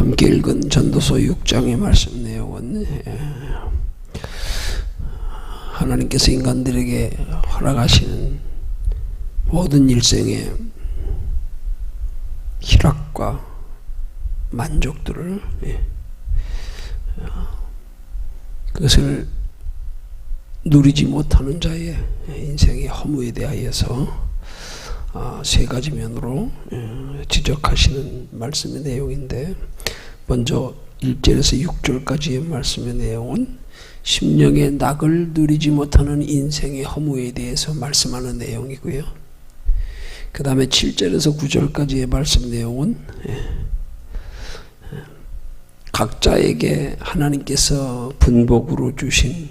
함께 읽은 전도서 6장의 말씀 내용은 예, 하나님께서 인간들에게 허락하시는 모든 일생의 희락과 만족들을 예, 그것을 누리지 못하는 자의 인생의 허무에 대하여서 아, 세 가지 면으로 예, 지적하시는 말씀의 내용인데 먼저 1절에서 6절까지의 말씀의 내용은 심령의 낙을 누리지 못하는 인생의 허무에 대해서 말씀하는 내용이고요. 그 다음에 7절에서 9절까지의 말씀 내용은 예, 각자에게 하나님께서 분복으로 주신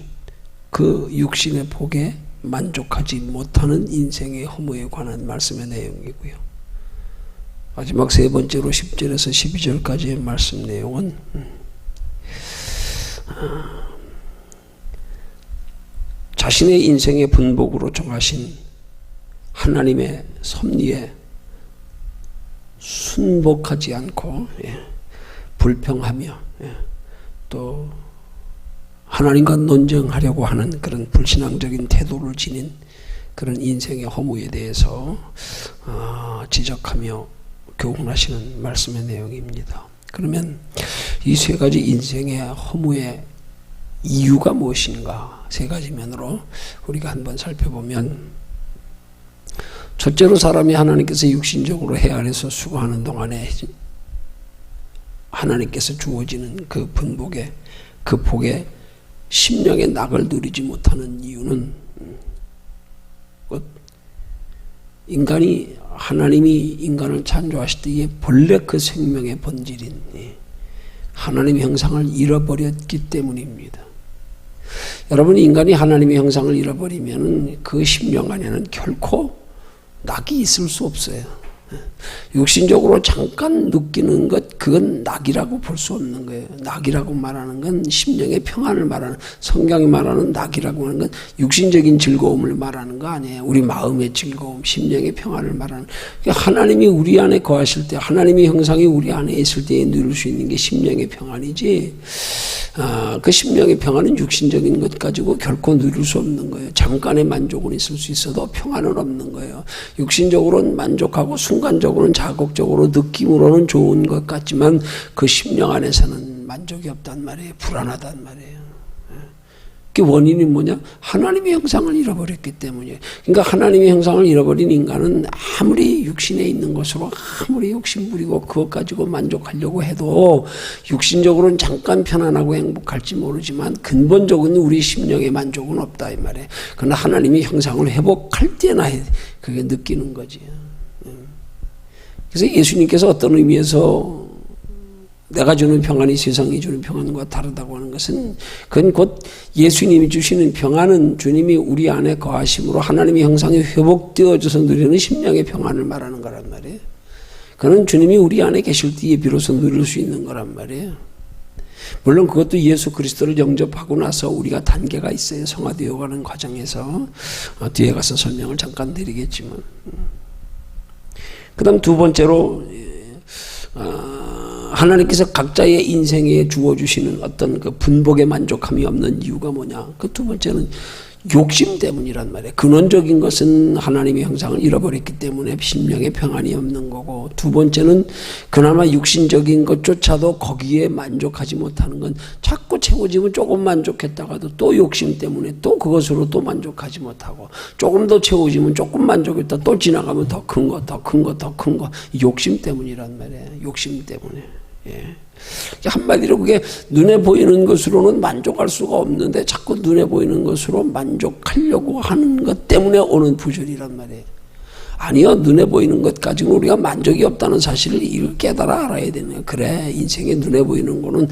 그 육신의 복에 만족하지 못하는 인생의 허무에 관한 말씀의 내용이고요. 마지막 세 번째로 10절에서 12절까지의 말씀 내용은 자신의 인생의 분복으로 정하신 하나님의 섭리에 순복하지 않고 예, 불평하며 예, 또 하나님과 논쟁하려고 하는 그런 불신앙적인 태도를 지닌 그런 인생의 허무에 대해서 어, 지적하며 교훈하시는 말씀의 내용입니다. 그러면 이 세 가지 인생의 허무의 이유가 무엇인가 세 가지 면으로 우리가 한번 살펴보면 첫째로 사람이 하나님께서 육신적으로 해 아래서 수고하는 동안에 하나님께서 주어지는 그 분복의 그 복의 심령의 낙을 누리지 못하는 이유는 곧 인간이 하나님이 인간을 창조하실 때에 본래 그 생명의 본질인 하나님의 형상을 잃어버렸기 때문입니다. 여러분 인간이 하나님의 형상을 잃어버리면 그 심령 안에는 결코 낙이 있을 수 없어요. 육신적으로 잠깐 느끼는 것 그건 낙이라고 볼 수 없는 거예요. 낙이라고 말하는 건 심령의 평안을 말하는 성경이 말하는 낙이라고 하는 건 육신적인 즐거움을 말하는 거 아니에요. 우리 마음의 즐거움, 심령의 평안을 말하는. 그러니까 하나님이 우리 안에 거하실 때, 하나님의 형상이 우리 안에 있을 때에 누릴 수 있는 게 심령의 평안이지. 아, 그 심령의 평안은 육신적인 것 가지고 결코 누릴 수 없는 거예요. 잠깐의 만족은 있을 수 있어도 평안은 없는 거예요. 육신적으로는 만족하고 순 간적으로는 자극적으로 느낌으로는 좋은 것 같지만 그 심령 안에서는 만족이 없단 말이에요. 불안하단 말이에요. 그 원인이 뭐냐? 하나님의 형상을 잃어버렸기 때문이에요. 그러니까 하나님의 형상을 잃어버린 인간은 아무리 육신에 있는 것으로 아무리 욕심 부리고 그것 가지고 만족하려고 해도 육신적으로는 잠깐 편안하고 행복할지 모르지만 근본적인 우리 심령의 만족은 없다 이 말이에요. 그러나 하나님의 형상을 회복할 때나 그게 느끼는 거지. 그래서 예수님께서 어떤 의미에서 내가 주는 평안이 세상이 주는 평안과 다르다고 하는 것은 그건 곧 예수님이 주시는 평안은 주님이 우리 안에 거하심으로 하나님의 형상이 회복되어져서 누리는 심령의 평안을 말하는 거란 말이에요. 그는 주님이 우리 안에 계실 때에 비로소 누릴 수 있는 거란 말이에요. 물론 그것도 예수 그리스도를 영접하고 나서 우리가 단계가 있어요. 성화되어 가는 과정에서 어, 뒤에 가서 설명을 잠깐 드리겠지만 그 다음 두 번째로 어, 하나님께서 각자의 인생에 주어주시는 어떤 그 분복에 만족함이 없는 이유가 뭐냐? 그 두 번째는 욕심 때문이란 말이에요. 근원적인 것은 하나님의 형상을 잃어버렸기 때문에 심령의 평안이 없는 거고 두 번째는 그나마 육신적인 것조차도 거기에 만족하지 못하는 건 자꾸 채워지면 조금 만족했다가도 또 욕심 때문에 또 그것으로 또 만족하지 못하고 조금 더 채워지면 조금 만족했다 또 지나가면 더 큰 거, 더 큰 거, 더 큰 거 욕심 때문이란 말이에요. 욕심 때문에. 예. 한마디로 그게 눈에 보이는 것으로는 만족할 수가 없는데 자꾸 눈에 보이는 것으로 만족하려고 하는 것 때문에 오는 부절이란 말이에요. 아니요, 눈에 보이는 것 가지고 우리가 만족이 없다는 사실을 깨달아 알아야 되는 거예요. 그래, 인생에 눈에 보이는 거는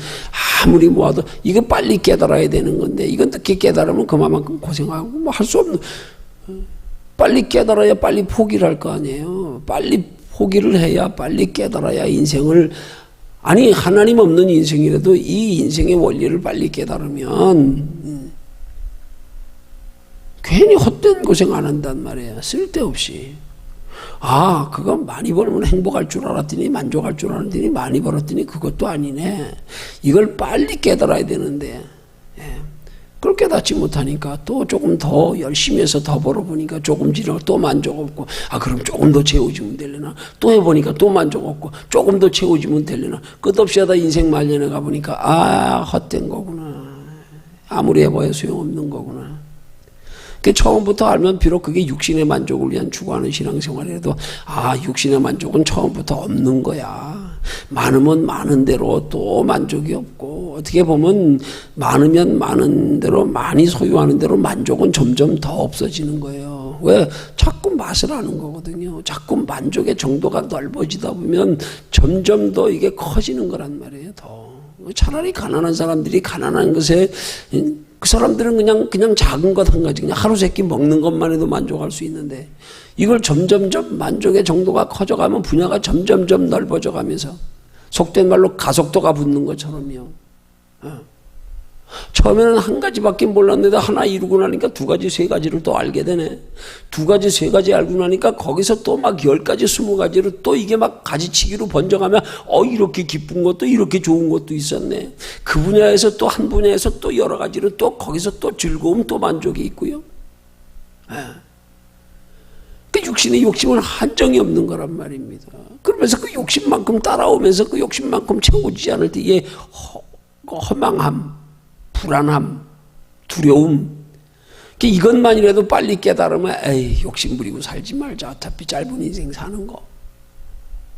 아무리 모아도 이거 빨리 깨달아야 되는 건데, 이건 늦게 깨달으면 그만큼 고생하고 뭐 할 수 없는, 빨리 깨달아야 빨리 포기를 할 거 아니에요. 빨리 포기를 해야 빨리 깨달아야 인생을 아니 하나님 없는 인생이라도 이 인생의 원리를 빨리 깨달으면 괜히 헛된 고생 안 한단 말이에요. 쓸데없이. 아, 그거 많이 벌면 행복할 줄 알았더니 만족할 줄 알았더니 많이 벌었더니 그것도 아니네. 이걸 빨리 깨달아야 되는데. 예. 그걸 깨닫지 못하니까 또 조금 더 열심히 해서 더 벌어보니까 조금 지나고 또 만족 없고 아 그럼 조금 더 채워주면 되려나 또 해보니까 또 만족 없고 조금 더 채워주면 되려나 끝없이 하다 인생 말년에 가보니까 아 헛된 거구나 아무리 해봐야 소용없는 거구나 그 처음부터 알면 비록 그게 육신의 만족을 위한 추구하는 신앙생활이라도 아 육신의 만족은 처음부터 없는 거야. 많으면 많은 대로 또 만족이 없고 어떻게 보면 많으면 많은 대로 많이 소유하는 대로 만족은 점점 더 없어지는 거예요. 왜? 자꾸 맛을 아는 거거든요. 자꾸 만족의 정도가 넓어지다 보면 점점 더 이게 커지는 거란 말이에요. 더. 차라리 가난한 사람들이 가난한 것에 그 사람들은 그냥 그냥 작은 것 한 가지 그냥 하루 세끼 먹는 것만 해도 만족할 수 있는데 이걸 점점점 만족의 정도가 커져가면 분야가 점점점 넓어져 가면서 속된 말로 가속도가 붙는 것처럼요. 어. 처음에는 한 가지밖에 몰랐는데 하나 이루고 나니까 두 가지 세 가지를 또 알게 되네. 두 가지 세 가지 알고 나니까 거기서 또 막 열 가지 스무 가지로 또 이게 막 가지치기로 번져가면 어 이렇게 기쁜 것도 이렇게 좋은 것도 있었네. 그 분야에서 또 한 분야에서 또 여러 가지로 또 거기서 또 즐거움 또 만족이 있고요. 예. 그 육신의 욕심은 한정이 없는 거란 말입니다. 그러면서 그 욕심만큼 따라오면서 그 욕심만큼 채워지지 않을 때 이게 허망함, 불안함, 두려움. 그 이것만이라도 빨리 깨달으면 에이 욕심 부리고 살지 말자. 어차피 짧은 인생 사는 거.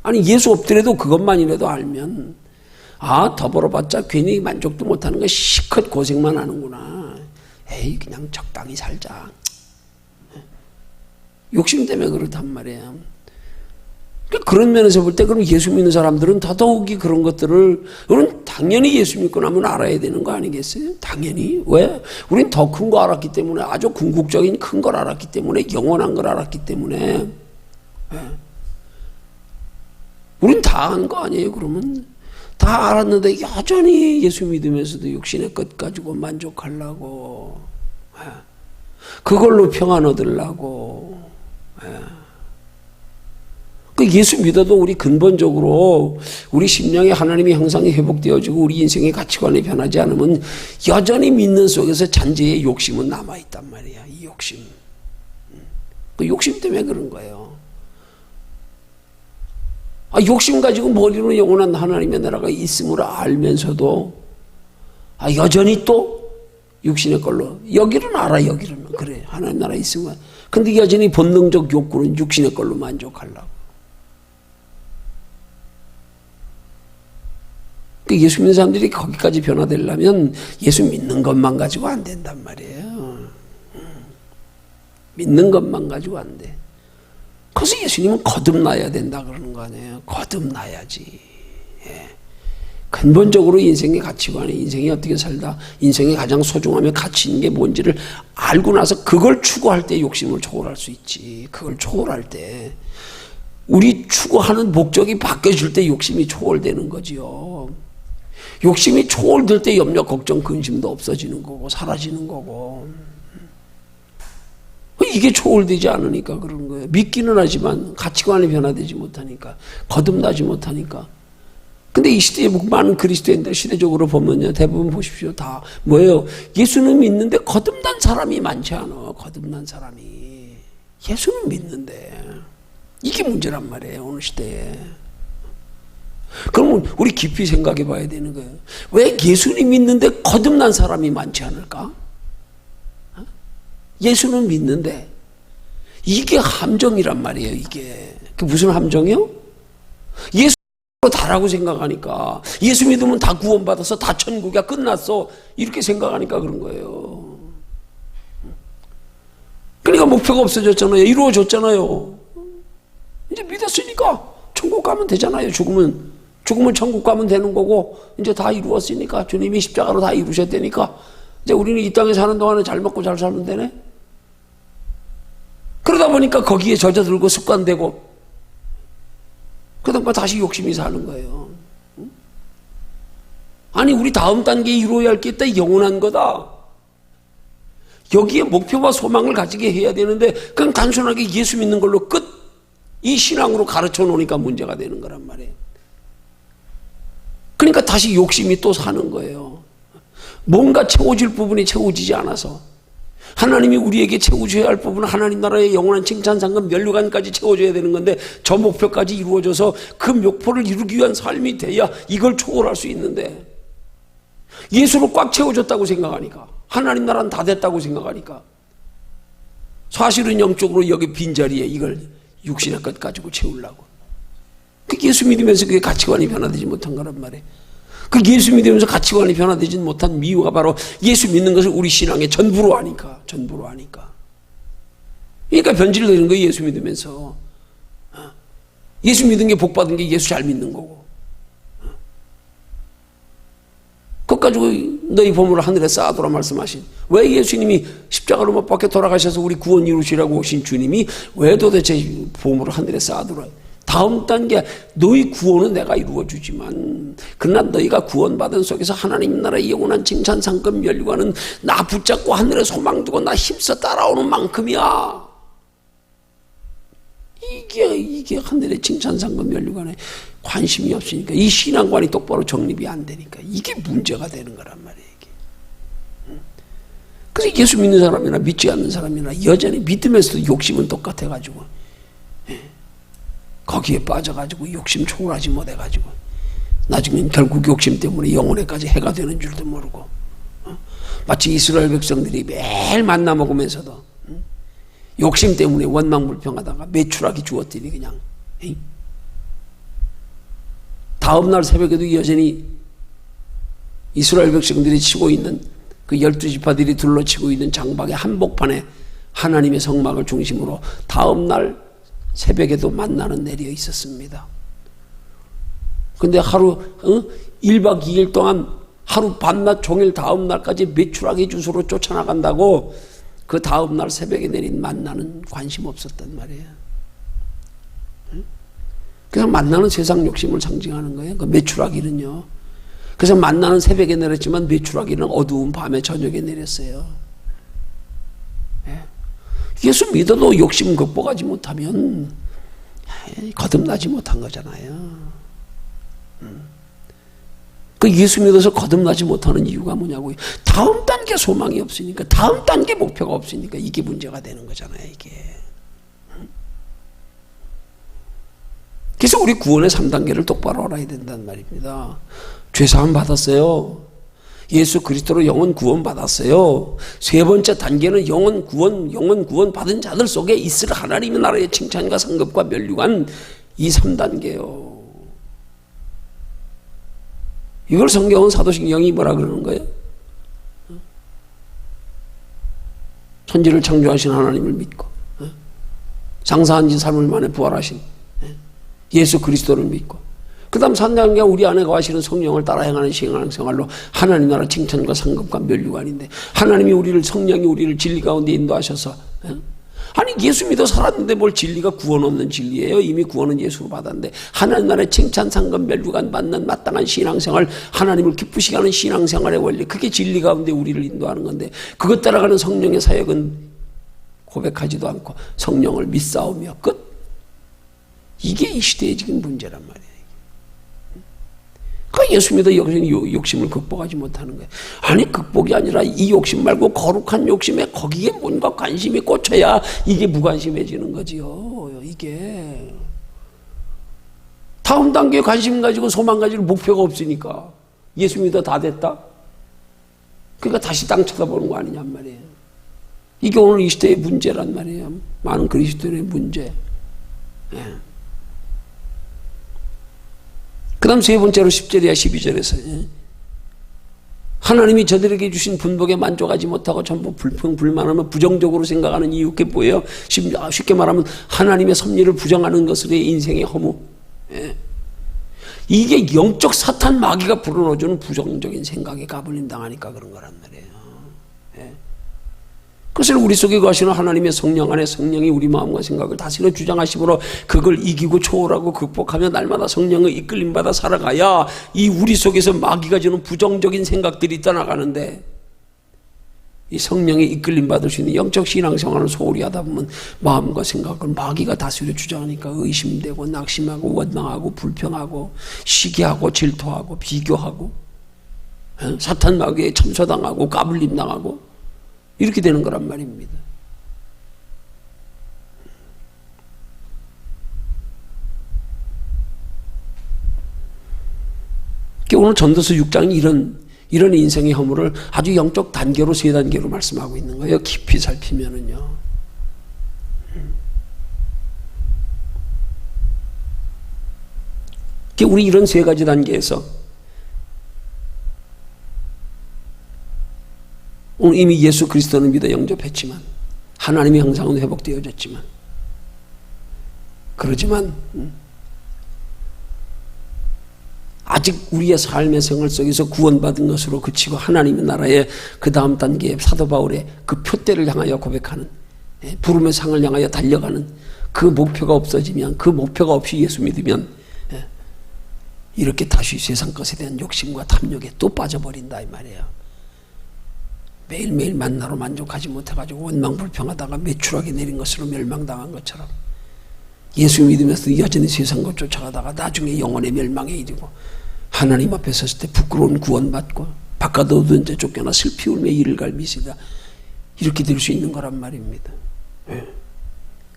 아니 예수 없더라도 그것만이라도 알면 아더 벌어봤자 괜히 만족도 못하는 거 시컷 고생만 하는구나. 에이 그냥 적당히 살자. 욕심 때문에 그렇단 말이에요. 그러니까 그런 면에서 볼 때 그럼 예수 믿는 사람들은 더더욱이 그런 것들을 우리는 당연히 예수 믿고 나면 알아야 되는 거 아니겠어요? 당연히 왜? 우린 더 큰 거 알았기 때문에 아주 궁극적인 큰 걸 알았기 때문에 영원한 걸 알았기 때문에 예. 우린 다 한 거 아니에요? 그러면 다 알았는데 여전히 예수 믿으면서도 육신의 것 가지고 만족하려고 예. 그걸로 평안 얻으려고 그 예수 믿어도 우리 근본적으로 우리 심령의 하나님의 형상이 회복되어지고 우리 인생의 가치관이 변하지 않으면 여전히 믿는 속에서 잔재의 욕심은 남아있단 말이야. 이 욕심. 그 욕심 때문에 그런 거예요. 아, 욕심 가지고 머리로 영원한 하나님의 나라가 있음을 알면서도 아, 여전히 또 육신의 걸로 여기는 알아 여기는 그래 하나님 나라 있으면 근데 여전히 본능적 욕구는 육신의 걸로 만족하려고 그 예수 믿는 사람들이 거기까지 변화되려면 예수 믿는 것만 가지고 안 된단 말이에요. 음. 믿는 것만 가지고 안 돼. 그래서 예수님은 거듭나야 된다 그러는 거 아니에요. 거듭나야지. 예. 근본적으로 인생의 가치관이 인생이 어떻게 살다 인생의 가장 소중하며 가치 있는 게 뭔지를 알고 나서 그걸 추구할 때 욕심을 초월할 수 있지. 그걸 초월할 때 우리 추구하는 목적이 바뀌어질 때 욕심이 초월되는 거지요. 욕심이 초월될 때 염려, 걱정, 근심도 없어지는 거고 사라지는 거고 이게 초월되지 않으니까 그런 거예요. 믿기는 하지만 가치관이 변화되지 못하니까 거듭나지 못하니까. 근데 이 시대에 많은 그리스도인들 시대적으로 보면요 대부분 보십시오 다 뭐예요? 예수는 믿는데 거듭난 사람이 많지 않아. 거듭난 사람이 예수는 믿는데 이게 문제란 말이에요 오늘 시대에. 그러면 우리 깊이 생각해 봐야 되는 거예요. 왜 예수님 믿는데 거듭난 사람이 많지 않을까? 어? 예수는 믿는데 이게 함정이란 말이에요. 이게 그 무슨 함정이요? 예수 다라고 생각하니까 예수 믿으면 다 구원받아서 다 천국이야 끝났어 이렇게 생각하니까 그런 거예요. 그러니까 목표가 없어졌잖아요. 이루어졌잖아요. 이제 믿었으니까 천국 가면 되잖아요. 죽으면 죽으면 천국 가면 되는 거고 이제 다 이루었으니까 주님이 십자가로 다 이루셨다니까 이제 우리는 이 땅에 사는 동안에 잘 먹고 잘 살면 되네. 그러다 보니까 거기에 젖어들고 습관되고 그러다 다시 욕심이 사는 거예요. 아니 우리 다음 단계에 이루어야 할 게 있다 영원한 거다. 여기에 목표와 소망을 가지게 해야 되는데 그냥 단순하게 예수 믿는 걸로 끝 이 신앙으로 가르쳐 놓으니까 문제가 되는 거란 말이에요. 그러니까 다시 욕심이 또 사는 거예요. 뭔가 채워질 부분이 채워지지 않아서 하나님이 우리에게 채워줘야 할 부분은 하나님 나라의 영원한 칭찬 상금 면류관까지 채워줘야 되는 건데 저 목표까지 이루어져서 그 목표를 이루기 위한 삶이 돼야 이걸 초월할 수 있는데 예수로 꽉 채워졌다고 생각하니까 하나님 나라는 다 됐다고 생각하니까 사실은 영적으로 여기 빈자리에 이걸 육신의 것 가지고 채우려고 그 예수 믿으면서 그게 가치관이 변화되지 못한 거란 말이에요. 그 예수 믿으면서 가치관이 변화되지 못한 미유가 바로 예수 믿는 것을 우리 신앙의 전부로 하니까 전부로 하니까. 그러니까 변질되는 거예요 예수 믿으면서. 어? 예수 믿은 게 복 받은 게 예수 잘 믿는 거고. 어? 그것 가지고 너희 보물을 하늘에 쌓아두라 말씀하신. 왜 예수님이 십자가로 못 박혀 돌아가셔서 우리 구원 이루시라고 오신 주님이 왜 도대체 보물을 하늘에 쌓아두라 다음 단계 너희 구원은 내가 이루어주지만 그러나 너희가 구원받은 속에서 하나님 나라의 영원한 칭찬 상급 멸류관은 나 붙잡고 하늘에 소망 두고 나 힘써 따라오는 만큼이야 이게 이게 하늘의 칭찬 상급 멸류관에 관심이 없으니까 이 신앙관이 똑바로 정립이 안 되니까 이게 문제가 되는 거란 말이에요 이게. 그래서 예수 믿는 사람이나 믿지 않는 사람이나 여전히 믿으면서도 욕심은 똑같아가지고 거기에 빠져가지고 욕심 초월하지 못해가지고 나중엔 결국 욕심 때문에 영혼에까지 해가 되는 줄도 모르고 어? 마치 이스라엘 백성들이 매일 만나 먹으면서도 응? 욕심 때문에 원망불평하다가 매출하기 주었더니 그냥 에이? 다음 날 새벽에도 여전히 이스라엘 백성들이 치고 있는 그 열두 지파들이 둘러치고 있는 장막의 한복판에 하나님의 성막을 중심으로 다음 날 새벽에도 만나는 내려 있었습니다. 근데 하루 어? 1박 2일 동안 하루 밤낮 종일 다음 날까지 매출하기 주소로 쫓아나간다고 그 다음 날 새벽에 내린 만나는 관심 없었단 말이에요. 그냥 만나는 세상 욕심을 상징하는 거예요. 그 매출하기는요. 그래서 만나는 새벽에 내렸지만 매출하기는 어두운 밤에 저녁에 내렸어요. 예 수 믿어도 욕심 극복하지 못하면 거듭나지 못한 거잖아요. 음. 그 예수 믿어서 거듭나지 못하는 이유가 뭐냐고요. 다음 단계 소망이 없으니까, 다음 단계 목표가 없으니까 이게 문제가 되는 거잖아요, 이게. 음. 그래서 우리 구원의 3단계를 똑바로 알아야 된다는 말입니다. 죄사함 받았어요. 예수 그리스도로 영원 구원 받았어요. 세 번째 단계는 영원 구원, 영원 구원 받은 자들 속에 있을 하나님의 나라의 칭찬과 상급과 멸류관 이 3단계요. 이걸 성경은 사도신경이 뭐라 그러는 거예요? 천지를 창조하신 하나님을 믿고 장사한 지 3일 만에 부활하신 예수 그리스도를 믿고 그 다음 산장과 우리 안에 거하시는 성령을 따라 행하는 신앙생활로 하나님 나라 칭찬과 상급과 멸류관인데 하나님이 우리를 성령이 우리를 진리 가운데 인도하셔서 아니 예수 믿어 살았는데 뭘 진리가 구원 없는 진리예요? 이미 구원은 예수로 받았는데 하나님 나라의 칭찬 상급 멸류관 받는 마땅한 신앙생활 하나님을 기쁘시게 하는 신앙생활의 원리 그게 진리 가운데 우리를 인도하는 건데 그것 따라가는 성령의 사역은 고백하지도 않고 성령을 믿사오며 끝. 이게 이 시대의 지금 문제란 말이에요. 그 예수 믿어 욕심을 극복하지 못하는 거예요. 아니 극복이 아니라 이 욕심 말고 거룩한 욕심에 거기에 뭔가 관심이 꽂혀야 이게 무관심해지는 거지요. 이게 다음 단계에 관심 가지고 소망 가지고 목표가 없으니까 예수 믿어 다 됐다. 그러니까 다시 땅 쳐다보는 거 아니냔 말이에요. 이게 오늘 이 시대의 문제란 말이에요. 많은 그리스도인의 문제. 예. 그 다음 세 번째로 10절이야 12절에서 하나님이 저들에게 주신 분복에 만족하지 못하고 전부 불평, 불만하면 부정적으로 생각하는 이유 그게 뭐예요? 쉽게 말하면 하나님의 섭리를 부정하는 것으로의 인생의 허무 예. 이게 영적 사탄 마귀가 불어넣어주는 부정적인 생각에 가불림 당하니까 그런 거란 말이에요 예. 그것을 우리 속에 거하시는 하나님의 성령 안에 성령이 우리 마음과 생각을 다스려 주장하심으로 그걸 이기고 초월하고 극복하며 날마다 성령의 이끌림 받아 살아가야 이 우리 속에서 마귀가 주는 부정적인 생각들이 떠나가는데 이 성령에 이끌림 받을 수 있는 영적 신앙생활을 소홀히 하다 보면 마음과 생각을 마귀가 다스려 주장하니까 의심되고 낙심하고 원망하고 불평하고 시기하고 질투하고 비교하고 예? 사탄 마귀에 참소당하고 까불림 당하고 이렇게 되는 거란 말입니다. 오늘 전도서 6장이 이런 이런 인생의 허물을 아주 영적 단계로 세 단계로 말씀하고 있는 거예요. 깊이 살피면은요. 우리 이런 세 가지 단계에서 오늘 이미 예수 그리스도는 믿어 영접했지만 하나님의 형상은 회복되어졌지만 그러지만 아직 우리의 삶의 생활 속에서 구원받은 것으로 그치고 하나님의 나라의 그 다음 단계의 사도 바울의 그 표대를 향하여 고백하는 예, 부름의 상을 향하여 달려가는 그 목표가 없어지면 그 목표가 없이 예수 믿으면 예, 이렇게 다시 세상 것에 대한 욕심과 탐욕에 또 빠져버린다 이 말이에요. 매일매일 만나로 만족하지 못해가지고 원망불평하다가 매출하게 내린 것으로 멸망당한 것처럼 예수 믿으면서 여전히 세상 것 쫓아가다가 나중에 영혼의 멸망에 이르고 하나님 앞에 섰을 때 부끄러운 구원받고 바깥 어두운 데 쫓겨나 슬피 울며 이를 갈미시다 이렇게 될 수 있는 거란 말입니다. 예.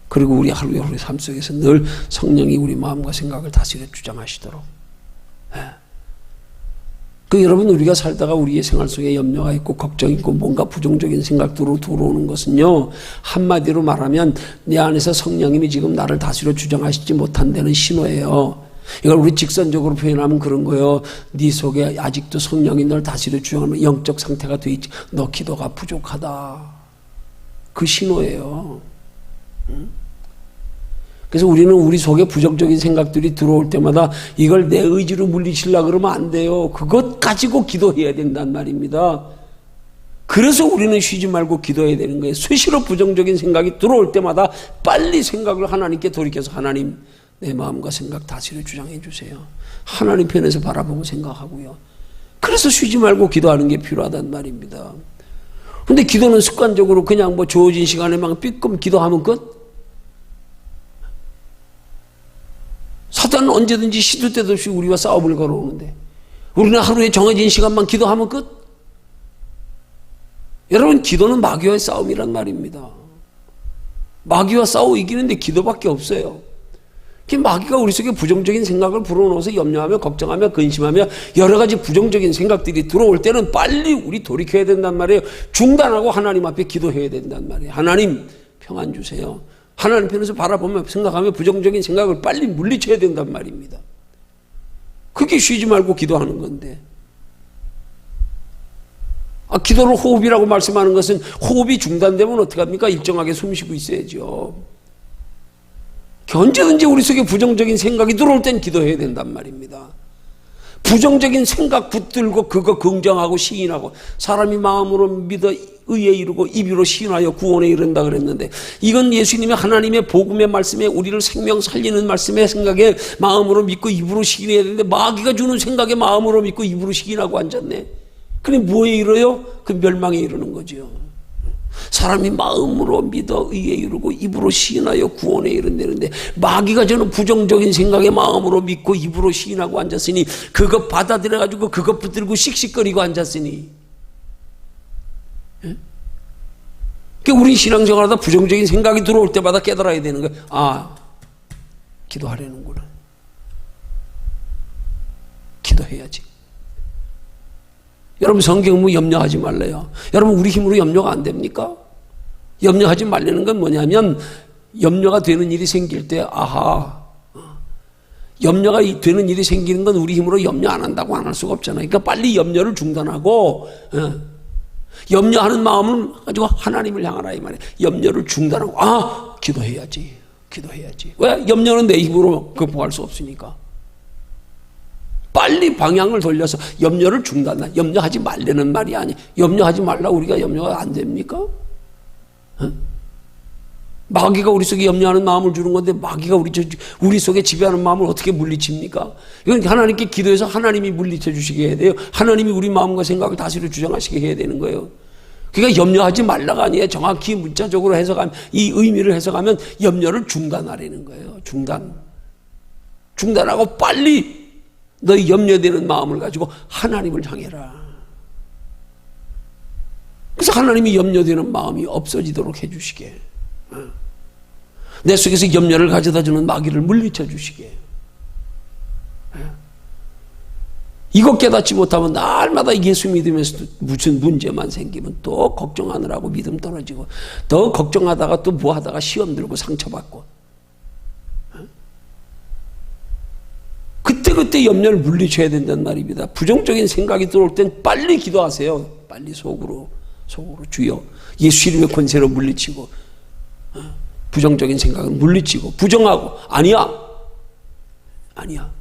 그리고 우리 하루의 삶 속에서 늘 성령이 우리 마음과 생각을 다스려 주장하시도록 예. 그 여러분 우리가 살다가 우리의 생활 속에 염려가 있고 걱정 있고 뭔가 부정적인 생각들로 들어오는 것은요 한마디로 말하면 내 안에서 성령님이 지금 나를 다스려 주장하시지 못한다는 신호예요. 이걸 우리 직선적으로 표현하면 그런 거예요. 네 속에 아직도 성령이 널 다스려 주장하면 영적 상태가 돼 있지. 너 기도가 부족하다. 그 신호예요. 그래서 우리는 우리 속에 부정적인 생각들이 들어올 때마다 이걸 내 의지로 물리치려 그러면 안 돼요. 그것 가지고 기도해야 된단 말입니다. 그래서 우리는 쉬지 말고 기도해야 되는 거예요. 수시로 부정적인 생각이 들어올 때마다 빨리 생각을 하나님께 돌이켜서 하나님 내 마음과 생각 다스려 주장해 주세요. 하나님 편에서 바라보고 생각하고요. 그래서 쉬지 말고 기도하는 게 필요하단 말입니다. 근데 기도는 습관적으로 그냥 뭐 주어진 시간에만 삐끔 기도하면 끝? 사단은 언제든지 시도 때도 없이 우리와 싸움을 걸어오는데 우리는 하루에 정해진 시간만 기도하면 끝? 여러분 기도는 마귀와의 싸움이란 말입니다. 마귀와 싸워 이기는데 기도밖에 없어요. 그 마귀가 우리 속에 부정적인 생각을 불어넣어서 염려하며 걱정하며 근심하며 여러 가지 부정적인 생각들이 들어올 때는 빨리 우리 돌이켜야 된단 말이에요. 중단하고 하나님 앞에 기도해야 된단 말이에요. 하나님 평안 주세요. 하나님 편에서 바라보며 생각하며 부정적인 생각을 빨리 물리쳐야 된단 말입니다. 그게 쉬지 말고 기도하는 건데. 아, 기도를 호흡이라고 말씀하는 것은 호흡이 중단되면 어떡합니까? 일정하게 숨 쉬고 있어야죠. 언제든지 우리 속에 부정적인 생각이 들어올 땐 기도해야 된단 말입니다. 부정적인 생각 붙들고 그거 긍정하고 시인하고 사람이 마음으로 믿어 의에 이르고 입으로 시인하여 구원에 이른다 그랬는데 이건 예수님의 하나님의 복음의 말씀에 우리를 생명 살리는 말씀의 생각에 마음으로 믿고 입으로 시인해야 되는데 마귀가 주는 생각에 마음으로 믿고 입으로 시인하고 앉았네. 그래 뭐에 이르요? 그 멸망에 이르는 거죠. 사람이 마음으로 믿어 의에 이르고 입으로 시인하여 구원에 이른다는데 마귀가 저는 부정적인 생각에 마음으로 믿고 입으로 시인하고 앉았으니 그것 받아들여 가지고 그것 붙들고 씩씩거리고 앉았으니 예? 우리 신앙생활 하다 부정적인 생각이 들어올 때마다 깨달아야 되는 거예요. 아 기도하려는구나. 기도해야지. 여러분 성경 뭐 염려하지 말래요. 여러분 우리 힘으로 염려가 안 됩니까? 염려하지 말라는 건 뭐냐면 염려가 되는 일이 생길 때 아하 염려가 되는 일이 생기는 건 우리 힘으로 염려 안 한다고 안 할 수가 없잖아요. 그러니까 빨리 염려를 중단하고 어, 염려하는 마음을 가지고 하나님을 향하라 이 말이에요. 염려를 중단하고 아 기도해야지, 기도해야지. 왜 염려는 내 힘으로 극복할 수 없으니까. 빨리 방향을 돌려서 염려를 중단하. 염려하지 말라는 말이 아니. 염려하지 말라 우리가 염려가 안 됩니까? 어? 마귀가 우리 속에 염려하는 마음을 주는 건데 마귀가 우리 우리 속에 지배하는 마음을 어떻게 물리칩니까? 이건 하나님께 기도해서 하나님이 물리쳐 주시게 해야 돼요. 하나님이 우리 마음과 생각을 다스려 주장하시게 해야 되는 거예요. 그러니까 염려하지 말라가 아니에요. 정확히 문자적으로 해석하면 이 의미를 해석하면 염려를 중단하라는 거예요. 중단. 중단하고 빨리 너희 염려되는 마음을 가지고 하나님을 향해라. 그래서 하나님이 염려되는 마음이 없어지도록 해주시게. 어. 내 속에서 염려를 가져다 주는 마귀를 물리쳐 주시게. 어. 이것 깨닫지 못하면 날마다 예수 믿으면서 무슨 문제만 생기면 또 걱정하느라고 믿음 떨어지고 더 걱정하다가 또 뭐 하다가 시험 들고 상처받고 그때그때 염려를 물리쳐야 된다는 말입니다. 부정적인 생각이 들어올 땐 빨리 기도하세요. 빨리 속으로 속으로 주여 예수 이름의 권세로 물리치고 어? 부정적인 생각은 물리치고 부정하고 아니야 아니야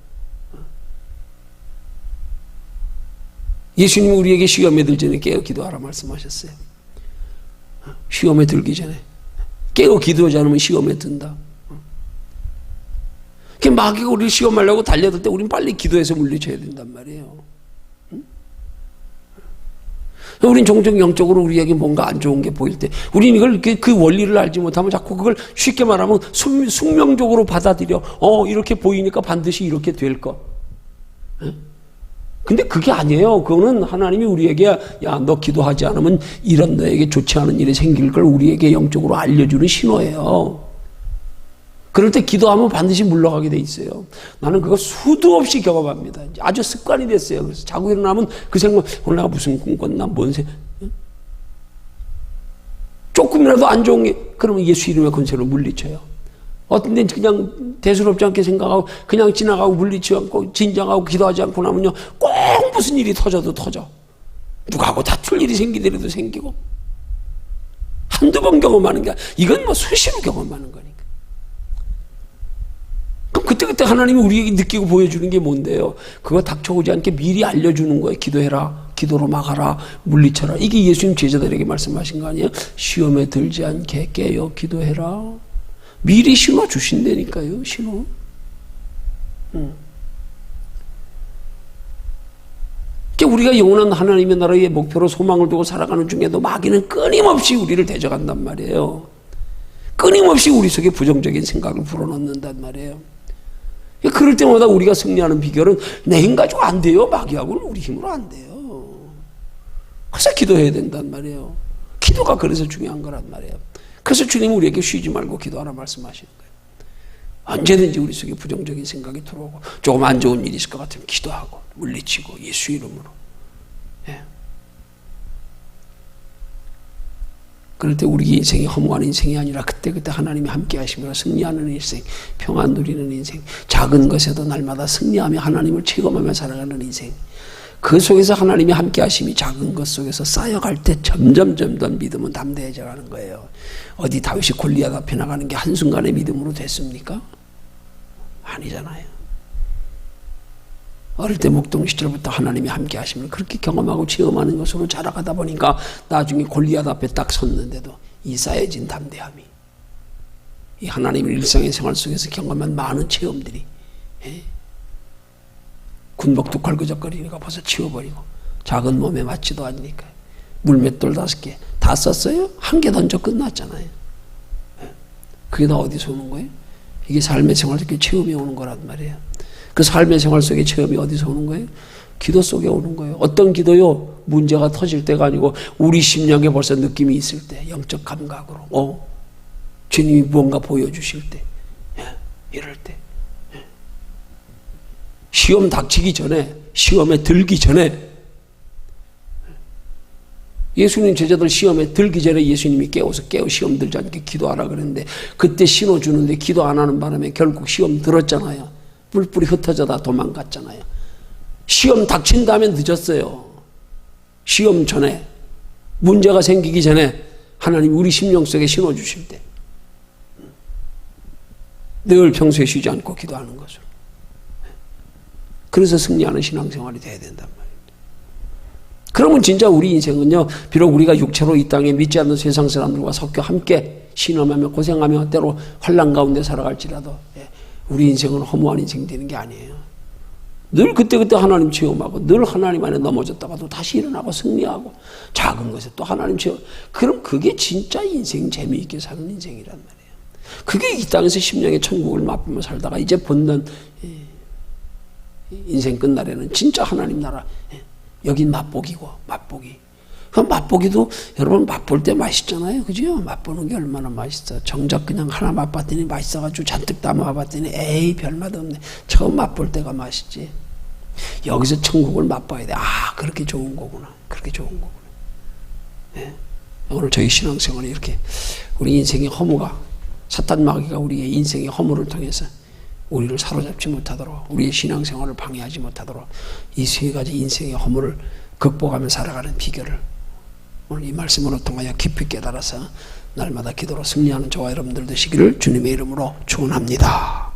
예수님이 우리에게 시험에 들기 전에 깨어 기도하라 말씀하셨어요. 시험에 들기 전에 깨어 기도하지 않으면 시험에 든다. 그 마귀가 우리를 시험하려고 달려들 때 우린 빨리 기도해서 물리쳐야 된단 말이에요. 우린 종종 영적으로 우리에게 뭔가 안 좋은 게 보일 때, 우린 이걸 그, 그 원리를 알지 못하면 자꾸 그걸 쉽게 말하면 숙, 숙명적으로 받아들여. 어, 이렇게 보이니까 반드시 이렇게 될 거. 근데 그게 아니에요. 그거는 하나님이 우리에게 야, 너 기도하지 않으면 이런 너에게 좋지 않은 일이 생길 걸 우리에게 영적으로 알려주는 신호예요. 그럴 때 기도하면 반드시 물러가게 돼 있어요. 나는 그거 수도 없이 경험합니다. 아주 습관이 됐어요. 그래서 자고 일어나면 그 생각, 오늘 내가 무슨 꿈 꿨나, 뭔 생, 조금이라도 안 좋은 게, 그러면 예수 이름의 권세로 물리쳐요. 어떤 데는 그냥 대수롭지 않게 생각하고 그냥 지나가고 물리치 않고 진정하고 기도하지 않고 나면요 꼭 무슨 일이 터져도 터져 누가하고 다툴 일이 생기더라도 생기고 한두 번 경험하는 게 이건 뭐 수시로 경험하는 거니 그때그때 하나님이 우리에게 느끼고 보여주는 게 뭔데요 그거 닥쳐오지 않게 미리 알려주는 거예요 기도해라 기도로 막아라 물리쳐라 이게 예수님 제자들에게 말씀하신 거 아니에요 시험에 들지 않게 깨어 기도해라 미리 신호 주신다니까요, 신호. 음. 우리가 영원한 하나님의 나라의 목표로 소망을 두고 살아가는 중에도 마귀는 끊임없이 우리를 대적한단 말이에요. 끊임없이 우리 속에 부정적인 생각을 불어넣는단 말이에요. 그럴 때마다 우리가 승리하는 비결은 내 힘 가지고 안 돼요. 마귀하고는 우리 힘으로 안 돼요. 그래서 기도해야 된단 말이에요. 기도가 그래서 중요한 거란 말이에요. 그래서 주님 우리에게 쉬지 말고 기도하라 말씀하시는 거예요. 언제든지 우리 속에 부정적인 생각이 들어오고 조금 안 좋은 일이 있을 것 같으면 기도하고 물리치고 예수 이름으로. 그럴 때 우리 인생이 허무한 인생이 아니라 그때그때 하나님이 함께 하시며 승리하는 인생, 평안 누리는 인생, 작은 것에도 날마다 승리하며 하나님을 체험하며 살아가는 인생. 그 속에서 하나님이 함께 하심이 작은 것 속에서 쌓여갈 때 점점 점점 믿음은 담대해져 가는 거예요. 어디 다윗이 골리앗 앞에 나가는 게 한순간의 믿음으로 됐습니까? 아니잖아요. 어릴 때 목동 시절부터 하나님이 함께 하심을 그렇게 경험하고 체험하는 것으로 자라가다 보니까 나중에 골리앗 앞에 딱 섰는데도 이 쌓여진 담대함이 이 하나님의 일상의 생활 속에서 경험한 많은 체험들이 예? 군복도 걸그적거리니까 벌써 치워버리고 작은 몸에 맞지도 않으니까 물맷돌 다섯 개 다 썼어요? 한 개 던져 끝났잖아요. 예. 그게 다 어디서 오는 거예요? 이게 삶의 생활 속에 체험이 오는 거란 말이에요. 그 삶의 생활 속에 체험이 어디서 오는 거예요? 기도 속에 오는 거예요. 어떤 기도요? 문제가 터질 때가 아니고 우리 심령에 벌써 느낌이 있을 때, 영적 감각으로, 어, 주님이 무언가 보여주실 때, 예, 이럴 때. 시험 닥치기 전에, 시험에 들기 전에, 예수님 제자들 시험에 들기 전에 예수님이 깨워서 깨워 시험 들지 않게 기도하라 그랬는데 그때 신호 주는데 기도 안 하는 바람에 결국 시험 들었잖아요. 뿔뿔이 흩어져 다 도망갔잖아요. 시험 닥친 다음에 늦었어요. 시험 전에 문제가 생기기 전에 하나님 우리 심령 속에 신호 주실 때 늘 평소에 쉬지 않고 기도하는 것으로. 그래서 승리하는 신앙생활이 돼야 된단 말이에요. 그러면 진짜 우리 인생은요, 비록 우리가 육체로 이 땅에 믿지 않는 세상 사람들과 섞여 함께 신음하며 고생하며 때로 환란 가운데 살아갈지라도 예, 우리 인생은 허무한 인생 되는 게 아니에요. 늘 그때그때 하나님 체험하고 늘 하나님 안에 넘어졌다가도 다시 일어나고 승리하고 작은 것에 또 하나님 체험. 그럼 그게 진짜 인생 재미있게 사는 인생이란 말이에요. 그게 이 땅에서 심령의 천국을 맛보며 살다가 이제 본는 인생 끝날에는 진짜 하나님 나라 예, 여긴 맛보기고 맛보기. 그 맛보기도 여러분 맛볼 때 맛있잖아요, 그죠? 맛보는 게 얼마나 맛있어. 정작 그냥 하나 맛봤더니 맛있어가지고 잔뜩 담아봤더니 에이 별맛 없네. 처음 맛볼 때가 맛있지. 여기서 천국을 맛봐야 돼. 아 그렇게 좋은 거구나. 그렇게 좋은 거구나. 예. 오늘 저희 신앙생활이 이렇게 우리 인생의 허무가 사탄 마귀가 우리의 인생의 허무를 통해서 우리를 사로잡지 못하도록 우리의 신앙생활을 방해하지 못하도록 이 세 가지 인생의 허물을 극복하며 살아가는 비결을 오늘 이 말씀으로 통하여 깊이 깨달아서 날마다 기도로 승리하는 저와 여러분들 되시기를 주님의 이름으로 축원합니다.